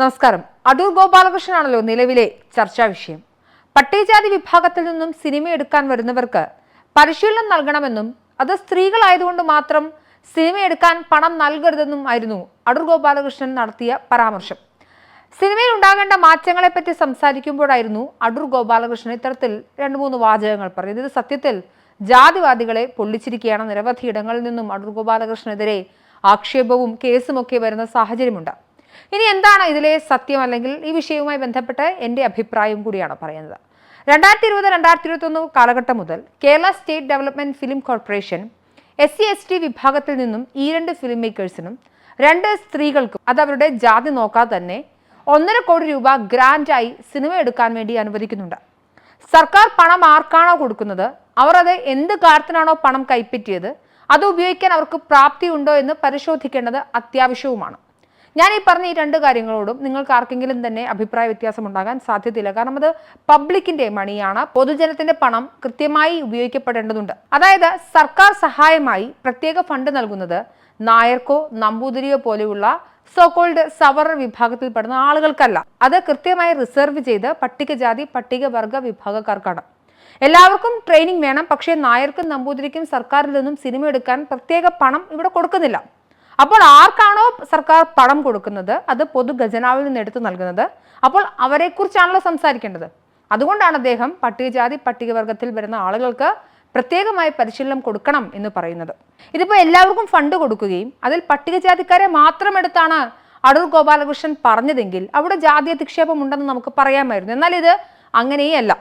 നമസ്കാരം. അടൂർ ഗോപാലകൃഷ്ണനാണല്ലോ നിലവിലെ ചർച്ചാ വിഷയം. പട്ടികജാതി വിഭാഗത്തിൽ നിന്നും സിനിമ എടുക്കാൻ വരുന്നവർക്ക് പരിശീലനം നൽകണമെന്നും അത് സ്ത്രീകളായതുകൊണ്ട് മാത്രം സിനിമ എടുക്കാൻ പണം നൽകരുതെന്നും ആയിരുന്നു അടൂർ ഗോപാലകൃഷ്ണൻ നടത്തിയ പരാമർശം. സിനിമയിൽ ഉണ്ടാകേണ്ട മാറ്റങ്ങളെപ്പറ്റി സംസാരിക്കുമ്പോഴായിരുന്നു അടൂർ ഗോപാലകൃഷ്ണൻ ഇത്തരത്തിൽ രണ്ട് മൂന്ന് വാചകങ്ങൾ പറഞ്ഞത്. ഇത് സത്യത്തിൽ ജാതിവാദികളെ പൊള്ളിച്ചിരിക്കുകയാണ്. നിരവധി ഇടങ്ങളിൽ നിന്നും അടൂർ ഗോപാലകൃഷ്ണനെതിരെ ആക്ഷേപവും കേസുമൊക്കെ വരുന്ന സാഹചര്യമുണ്ട്. ഇനി എന്താണ് ഇതിലെ സത്യം അല്ലെങ്കിൽ ഈ വിഷയവുമായി ബന്ധപ്പെട്ട് എന്റെ അഭിപ്രായം കൂടിയാണ് പറയുന്നത്. രണ്ടായിരത്തി ഇരുപത് രണ്ടായിരത്തി ഇരുപത്തൊന്ന് കാലഘട്ടം മുതൽ Kerala state development film corporation S C S T വിഭാഗത്തിൽ നിന്നും ഈ രണ്ട് ഫിലിം മേക്കേഴ്സിനും രണ്ട് സ്ത്രീകൾക്കും അത് അവരുടെ ജാതി നോക്കാതെ തന്നെ ഒന്നര കോടി രൂപ ഗ്രാൻഡായി സിനിമ എടുക്കാൻ വേണ്ടി അനുവദിക്കുന്നുണ്ട്. സർക്കാർ പണം ആർക്കാണോ കൊടുക്കുന്നത്? അവർ അത് എന്ത് കാര്യത്തിനാണോ പണം കൈപ്പറ്റിയത്? അത് ഉപയോഗിക്കാൻ അവർക്ക് പ്രാപ്തി ഉണ്ടോ എന്ന് പരിശോധിക്കേണ്ടത് അത്യാവശ്യവുമാണ്. ഞാൻ ഈ പറഞ്ഞ ഈ രണ്ട് കാര്യങ്ങളോടും നിങ്ങൾക്ക് ആർക്കെങ്കിലും തന്നെ അഭിപ്രായ വ്യത്യാസം ഉണ്ടാകാൻ സാധ്യതയില്ല. കാരണം അത് പബ്ലിക്കിന്റെ മണിയാണ്. പൊതുജനത്തിന്റെ പണം കൃത്യമായി ഉപയോഗിക്കപ്പെടേണ്ടതുണ്ട്. അതായത് സർക്കാർ സഹായമായി പ്രത്യേക ഫണ്ട് നൽകുന്നത് നായർക്കോ നമ്പൂതിരിയോ പോലെയുള്ള സോകോൾഡ് സവർണ വിഭാഗത്തിൽപ്പെടുന്ന ആളുകൾക്കല്ല. അത് കൃത്യമായി റിസർവ് ചെയ്ത് പട്ടികജാതി പട്ടികവർഗ വിഭാഗക്കാർക്കാണ്. എല്ലാവർക്കും ട്രെയിനിങ് വേണം. പക്ഷേ നായർക്കും നമ്പൂതിരിക്കും സർക്കാരിൽ നിന്നും സിനിമ എടുക്കാൻ പ്രത്യേക പണം ഇവിടെ കൊടുക്കുന്നില്ല. അപ്പോൾ ആർക്കാണോ സർക്കാർ പണം കൊടുക്കുന്നത് അത് പൊതു ഖജനാവിൽ നിന്ന് എടുത്തു നൽകുന്നത്. അപ്പോൾ അവരെക്കുറിച്ചാണല്ലോ സംസാരിക്കേണ്ടത്. അതുകൊണ്ടാണ് അദ്ദേഹം പട്ടികജാതി പട്ടികവർഗത്തിൽ വരുന്ന ആളുകൾക്ക് പ്രത്യേകമായി പരിശീലനം കൊടുക്കണം എന്ന് പറയുന്നത്. ഇതിപ്പോൾ എല്ലാവർക്കും ഫണ്ട് കൊടുക്കുകയും അതിൽ പട്ടികജാതിക്കാരെ മാത്രം എടുത്താണ് അടൂർ ഗോപാലകൃഷ്ണൻ പറഞ്ഞതെങ്കിൽ അവിടെ ജാതി അധിക്ഷേപം ഉണ്ടെന്ന് നമുക്ക് പറയാമായിരുന്നു. എന്നാൽ ഇത് അങ്ങനെയല്ല.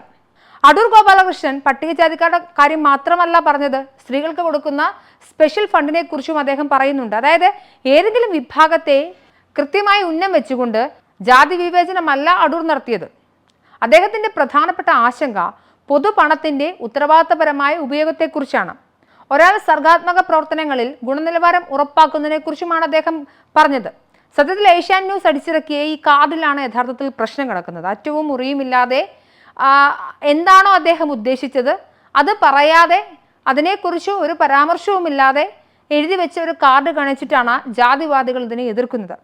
അടൂർ ഗോപാലകൃഷ്ണൻ പട്ടികജാതിക്കാരുടെ കാര്യം മാത്രമല്ല പറഞ്ഞത്. സ്ത്രീകൾക്ക് കൊടുക്കുന്ന സ്പെഷ്യൽ ഫണ്ടിനെ കുറിച്ചും അദ്ദേഹം പറയുന്നുണ്ട്. അതായത് ഏതെങ്കിലും വിഭാഗത്തെ കൃത്യമായി ഉന്നം വെച്ചുകൊണ്ട് ജാതി വിവേചനമല്ല അടൂർ നടത്തിയത്. അദ്ദേഹത്തിന്റെ പ്രധാനപ്പെട്ട ആശങ്ക പൊതുപണത്തിന്റെ ഉത്തരവാദിത്തപരമായ ഉപയോഗത്തെക്കുറിച്ചാണ്. ഒരാൾ സർഗാത്മക പ്രവർത്തനങ്ങളിൽ ഗുണനിലവാരം ഉറപ്പാക്കുന്നതിനെക്കുറിച്ചുമാണ് അദ്ദേഹം പറഞ്ഞത്. സത്യത്തിൽ ഏഷ്യാൻ ന്യൂസ് അടിച്ചിറക്കിയ ഈ കാർഡിലാണ് യഥാർത്ഥത്തിൽ പ്രശ്നം കിടക്കുന്നത്. അറ്റവും മുറിയുമില്ലാതെ എന്താണോ അദ്ദേഹം ഉദ്ദേശിച്ചത്? അത് പറയാതെ അതിനെക്കുറിച്ച് ഒരു പരാമർശവുമില്ലാതെ എഴുതി വെച്ച ഒരു കാർഡ് കാണിച്ചിട്ടാണ് ജാതിവാദികൾ ഇതിനെ എതിർക്കുന്നത്.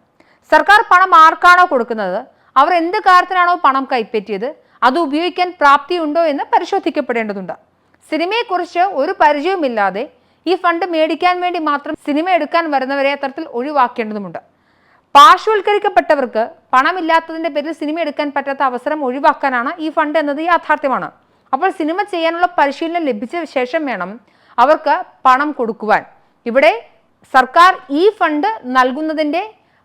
സർക്കാർ പണം ആർക്കാണോ കൊടുക്കുന്നത്? അവർ എന്ത് കാര്യത്തിനാണോ പണം കൈപ്പറ്റിയത്? അത് ഉപയോഗിക്കാൻ പ്രാപ്തിയുണ്ടോ എന്ന് പരിശോധിക്കപ്പെടേണ്ടതുണ്ട്. സിനിമയെക്കുറിച്ച് ഒരു പരിചയവുമില്ലാതെ ഈ ഫണ്ട് മേടിക്കാൻ വേണ്ടി മാത്രം സിനിമ എടുക്കാൻ വരുന്നവരെ അത്തരത്തിൽ ഒഴിവാക്കേണ്ടതുണ്ട് പാർശ്വവൽക്കരിക്കപ്പെട്ടവർക്ക് പണമില്ലാത്തതിന്റെ പേരിൽ സിനിമ എടുക്കാൻ പറ്റാത്ത അവസരം ഒഴിവാക്കാനാണ് ഈ ഫണ്ട് എന്നത് യാഥാർത്ഥ്യമാണ്. അപ്പോൾ സിനിമ ചെയ്യാനുള്ള പരിശീലനം ലഭിച്ച ശേഷം വേണം അവർക്ക് പണം കൊടുക്കുവാൻ. ഇവിടെ സർക്കാർ ഈ ഫണ്ട് നൽകുന്നതിന്റെ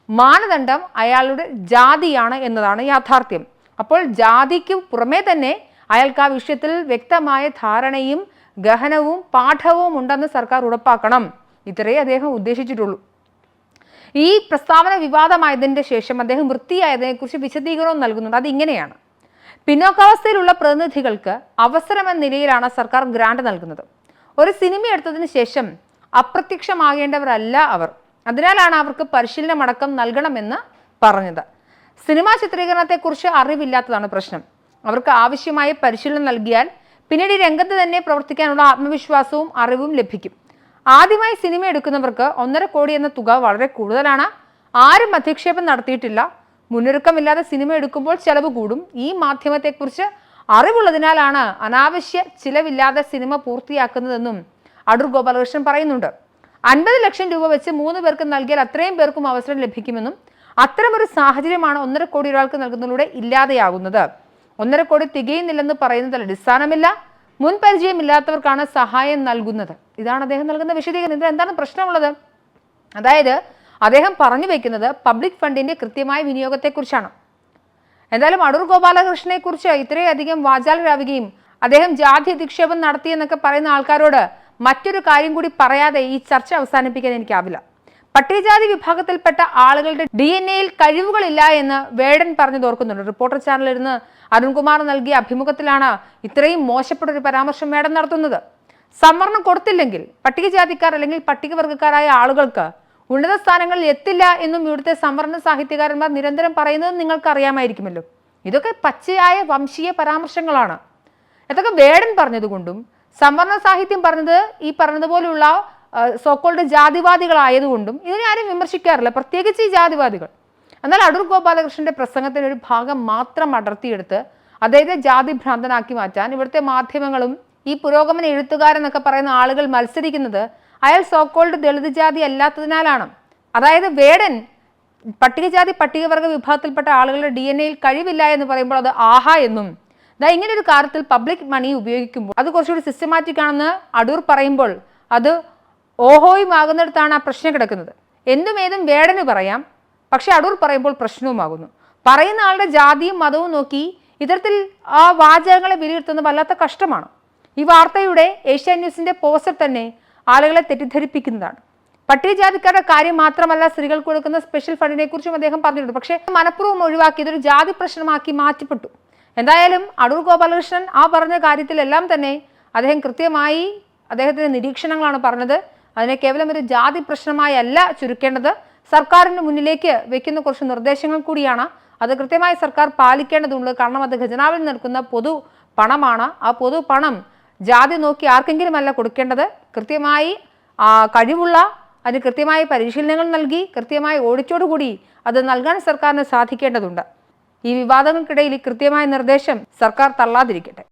മാനദണ്ഡം അയാളുടെ ജാതിയാണ് എന്നതാണ് യാഥാർത്ഥ്യം. അപ്പോൾ ജാതിക്ക് പുറമേ തന്നെ അയാൾക്ക് ആ വിഷയത്തിൽ വ്യക്തമായ ധാരണയും ഗഹനവും പാഠവും ഉണ്ടെന്ന് സർക്കാർ ഉറപ്പാക്കണം. ഇത്രയേ അദ്ദേഹം ഉദ്ദേശിച്ചിട്ടുള്ളൂ. ഈ പ്രസ്താവന വിവാദമായതിന്റെ ശേഷം അദ്ദേഹം വൃത്തിയായതിനെക്കുറിച്ച് വിശദീകരണം നൽകുന്നുണ്ട്. അതിങ്ങനെയാണ്. പിന്നോക്കാവസ്ഥയിലുള്ള പ്രതിനിധികൾക്ക് അവസരമെന്ന നിലയിലാണ് സർക്കാർ ഗ്രാന്റ് നൽകുന്നത്. ഒരു സിനിമ എടുത്തതിന് ശേഷം അപ്രത്യക്ഷമാകേണ്ടവരല്ല അവർ. അതിനാലാണ് അവർക്ക് പരിശീലനമടക്കം നൽകണമെന്ന് പറഞ്ഞത്. സിനിമാ ചിത്രീകരണത്തെക്കുറിച്ച് അറിവില്ലാത്തതാണ് പ്രശ്നം. അവർക്ക് ആവശ്യമായ പരിശീലനം നൽകിയാൽ പിന്നീട് രംഗത്ത് തന്നെ പ്രവർത്തിക്കാനുള്ള ആത്മവിശ്വാസവും അറിവും ലഭിക്കും. ആദ്യമായി സിനിമ എടുക്കുന്നവർക്ക് ഒന്നര കോടി എന്ന തുക വളരെ കൂടുതലാണ്. ആരും അധിക്ഷേപം നടത്തിയിട്ടില്ല. മുന്നൊരുക്കമില്ലാതെ സിനിമ എടുക്കുമ്പോൾ ചെലവ് കൂടും. ഈ മാധ്യമത്തെക്കുറിച്ച് അറിവുള്ളതിനാലാണ് അനാവശ്യ ചിലവില്ലാതെ സിനിമ പൂർത്തിയാക്കുന്നതെന്നും അടൂർ ഗോപാലകൃഷ്ണൻ പറയുന്നുണ്ട്. അൻപത് ലക്ഷം രൂപ വെച്ച് മൂന്ന് പേർക്ക് നൽകിയാൽ അത്രയും പേർക്കും അവസരം ലഭിക്കുമെന്നും അത്തരമൊരു സാഹചര്യമാണ് ഒന്നര കോടി ഒരാൾക്ക് നൽകുന്നതിലൂടെ ഇല്ലാതെയാകുന്നത്. ഒന്നര കോടി തികയുന്നില്ലെന്ന് പറയുന്നതിൽ അടിസ്ഥാനമില്ല. മുൻ പരിചയമില്ലാത്തവർക്കാണ് സഹായം നൽകുന്നത്. ഇതാണ് അദ്ദേഹം നൽകുന്ന വിശദീകരണം. ഇതിൽ എന്താണ് പ്രശ്നമുള്ളത്? അതായത് അദ്ദേഹം പറഞ്ഞു വെക്കുന്നത് പബ്ലിക് ഫണ്ടിന്റെ കൃത്യമായ വിനിയോഗത്തെക്കുറിച്ചാണ്. എന്തായാലും അടൂർ ഗോപാലകൃഷ്ണനെ കുറിച്ച് ഇത്രയധികം വാചാലരാവുകയും അദ്ദേഹം ജാതി അധിക്ഷേപം നടത്തിയെന്നൊക്കെ പറയുന്ന ആൾക്കാരോട് മറ്റൊരു കാര്യം കൂടി പറയാതെ ഈ ചർച്ച അവസാനിപ്പിക്കാൻ എനിക്കാവില്ല. പട്ടികജാതി വിഭാഗത്തിൽപ്പെട്ട ആളുകളുടെ ഡി എൻ എയിൽ കഴിവുകളില്ല എന്ന് വേടൻ പറഞ്ഞു ഓർക്കുന്നുണ്ട്. റിപ്പോർട്ടർ ചാനലിൽ ഇരുന്ന് അരുൺകുമാർ നൽകിയ അഭിമുഖത്തിലാണ് ഇത്രയും മോശപ്പെട്ട ഒരു പരാമർശം വേടൻ നടത്തുന്നത്. സംവരണം കൊടുത്തില്ലെങ്കിൽ പട്ടികജാതിക്കാർ അല്ലെങ്കിൽ പട്ടികവർഗക്കാരായ ആളുകൾക്ക് ഉന്നത സ്ഥാനങ്ങളിൽ എത്തില്ല എന്നും ഇവിടുത്തെ സംവരണ സാഹിത്യകാരന്മാർ നിരന്തരം പറയുന്നത് നിങ്ങൾക്ക് അറിയാമായിരിക്കുമല്ലോ ഇതൊക്കെ പച്ചയായ വംശീയ പരാമർശങ്ങളാണ്. ഇതൊക്കെ വേടൻ പറഞ്ഞതുകൊണ്ടും സംവരണ സാഹിത്യം പറഞ്ഞത് ഈ പറഞ്ഞതുപോലുള്ള സോക്കോൾഡ് ജാതിവാദികളായതുകൊണ്ടും ഇതിനെ ആരും വിമർശിക്കാറില്ല. പ്രത്യേകിച്ച് ഈ ജാതിവാദികൾ. എന്നാൽ അടൂർ ഗോപാലകൃഷ്ണന്റെ പ്രസംഗത്തിന്റെ ഒരു ഭാഗം മാത്രം അടർത്തിയെടുത്ത് അദ്ദേഹത്തെ ജാതി ഭ്രാന്തനാക്കി മാറ്റാൻ ഇവിടുത്തെ മാധ്യമങ്ങളും ഈ പുരോഗമന എഴുത്തുകാരെന്നൊക്കെ പറയുന്ന ആളുകൾ മത്സരിക്കുന്നത് അയാൾ സോക്കോൾഡ് ദളിത് ജാതി അല്ലാത്തതിനാലാണ്. അതായത് വേടൻ പട്ടികജാതി പട്ടികവർഗ വിഭാഗത്തിൽപ്പെട്ട ആളുകളുടെ ഡി എൻ എയിൽ കഴിവില്ല എന്ന് പറയുമ്പോൾ അത് ആഹ എന്നും. ദാ ഇങ്ങനെ ഒരു കാര്യത്തിൽ പബ്ലിക് മണി ഉപയോഗിക്കുമ്പോൾ അത് കുറച്ചുകൂടി സിസ്റ്റമാറ്റിക് ആണെന്ന് അടൂർ പറയുമ്പോൾ അത് ഓഹോയും ആകുന്നിടത്താണ് ആ പ്രശ്നം കിടക്കുന്നത്. എന്തും ഏതും വേടന് പറയാം. പക്ഷെ അടൂർ പറയുമ്പോൾ പ്രശ്നവുമാകുന്നു. പറയുന്ന ആളുടെ ജാതിയും മതവും നോക്കി ഇത്തരത്തിൽ ആ വാചകങ്ങളെ വിലയിരുത്തുന്നത് വല്ലാത്ത കഷ്ടമാണ്. ഈ വാർത്തയുടെ ഏഷ്യ ന്യൂസിന്റെ പോസ്റ്റർ തന്നെ ആളുകളെ തെറ്റിദ്ധരിപ്പിക്കുന്നതാണ്. പട്ടികജാതിക്കാരുടെ കാര്യം മാത്രമല്ല സ്ത്രീകൾക്ക് കൊടുക്കുന്ന സ്പെഷ്യൽ ഫണ്ടിനെ കുറിച്ചും അദ്ദേഹം പറഞ്ഞിട്ടുണ്ട്. പക്ഷേ മനഃപൂർവം ഒഴിവാക്കി ഇതൊരു ജാതി പ്രശ്നമാക്കി മാറ്റിപ്പെട്ടു. എന്തായാലും അടൂർ ഗോപാലകൃഷ്ണൻ ആ പറഞ്ഞ കാര്യത്തിലെല്ലാം തന്നെ അദ്ദേഹം കൃത്യമായി അദ്ദേഹത്തിന്റെ നിരീക്ഷണങ്ങളാണ് പറഞ്ഞത്. അതിനെ കേവലം ഒരു ജാതി പ്രശ്നമായി അല്ല ചുരുക്കേണ്ടത്. സർക്കാരിന് മുന്നിലേക്ക് വെക്കുന്ന കുറച്ച് നിർദ്ദേശങ്ങൾ കൂടിയാണ്. അത് കൃത്യമായി സർക്കാർ പാലിക്കേണ്ടതുണ്ട്. കാരണം അത് ഖജനാവിൽ നിൽക്കുന്ന പൊതു പണമാണ്. ആ പൊതു പണം ജാതി നോക്കി ആർക്കെങ്കിലും അല്ല കൊടുക്കേണ്ടത്. കൃത്യമായി കഴിവുള്ള അതിന് കൃത്യമായ പരിശീലനങ്ങൾ നൽകി കൃത്യമായി ഓടിച്ചോടുകൂടി അത് നൽകാൻ സർക്കാരിന് സാധിക്കേണ്ടതുണ്ട്. ഈ വിവാദങ്ങൾക്കിടയിൽ കൃത്യമായ നിർദ്ദേശം സർക്കാർ തള്ളാതിരിക്കട്ടെ.